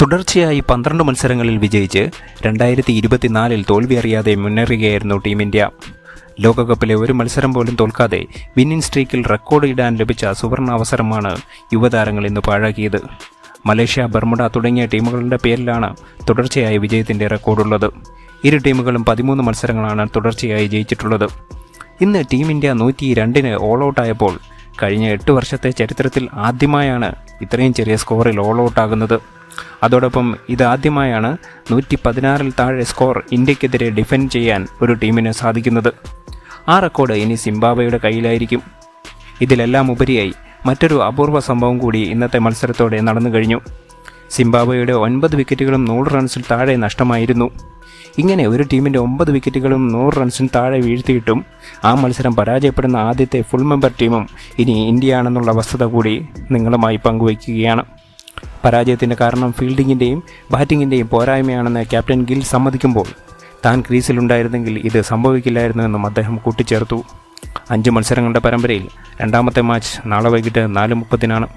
തുടർച്ചയായി പന്ത്രണ്ട് മത്സരങ്ങളിൽ വിജയിച്ച് രണ്ടായിരത്തി ഇരുപത്തിനാലിൽ തോൽവി അറിയാതെ മുന്നേറുകയായിരുന്നു ടീം ഇന്ത്യ. ലോകകപ്പിലെ ഒരു മത്സരം പോലും തോൽക്കാതെ വിന്നിംഗ് സ്ട്രീക്കിൽ റെക്കോർഡ് ഇടാൻ ലഭിച്ച സുവർണ അവസരമാണ് യുവതാരങ്ങൾ ഇന്ന് പാഴാക്കിയത്. മലേഷ്യ ബർമുഡ തുടങ്ങിയ ടീമുകളുടെ പേരിലാണ് തുടർച്ചയായ വിജയത്തിന്റെ റെക്കോർഡുള്ളത്. ഇരു ടീമുകളും പതിമൂന്ന് മത്സരങ്ങളാണ് തുടർച്ചയായി ജയിച്ചിട്ടുള്ളത്. ഇന്ന് ടീം ഇന്ത്യ നൂറ്റി രണ്ടിന് ഓൾ ഔട്ടായപ്പോൾ കഴിഞ്ഞ എട്ട് വർഷത്തെ ചരിത്രത്തിൽ ആദ്യമായാണ് ഇത്രയും ചെറിയ സ്കോറിൽ ഓൾ ഔട്ടാകുന്നത് അതോടൊപ്പം ഇതാദ്യമായാണ് നൂറ്റി പതിനാറിൽ താഴെ സ്കോർ ഇന്ത്യക്കെതിരെ ഡിഫെൻഡ് ചെയ്യാൻ ഒരു ടീമിന് സാധിക്കുന്നത്. ആ റെക്കോർഡ് ഇനി സിംബാബയുടെ കയ്യിലായിരിക്കും. ഇതിലെല്ലാം ഉപരിയായി മറ്റൊരു അപൂർവ സംഭവം കൂടി ഇന്നത്തെ മത്സരത്തോടെ നടന്നു കഴിഞ്ഞു. സിംബാബയുടെ ഒൻപത് വിക്കറ്റുകളും നൂറ് റൺസിൽ താഴെ നഷ്ടമായിരുന്നു. ഇങ്ങനെ ഒരു ടീമിന്റെ ഒമ്പത് വിക്കറ്റുകളും നൂറ് റൺസിന് താഴെ വീഴ്ത്തിയിട്ടും ആ മത്സരം പരാജയപ്പെടുന്ന ആദ്യത്തെ ഫുൾ മെമ്പർ ടീമും ഇനി ഇന്ത്യയാണെന്നുള്ള വസ്തുത കൂടി നിങ്ങളുമായി പങ്കുവയ്ക്കുകയാണ്. പരാജയത്തിന്റെ കാരണം ഫീൽഡിങ്ങിന്റെയും ബാറ്റിങ്ങിന്റെയും പോരായ്മയാണെന്ന് ക്യാപ്റ്റൻ ഗിൽ സമ്മതിക്കുമ്പോൾ താൻ ക്രീസിലുണ്ടായിരുന്നെങ്കിൽ ഇത് സംഭവിക്കില്ലായിരുന്നുവെന്നും അദ്ദേഹം കൂട്ടിച്ചേർത്തു. അഞ്ച് മത്സരങ്ങളുടെ പരമ്പരയിൽ രണ്ടാമത്തെ മാച്ച് നാളെ വൈകിട്ട് നാല് മുപ്പതിനാണ്.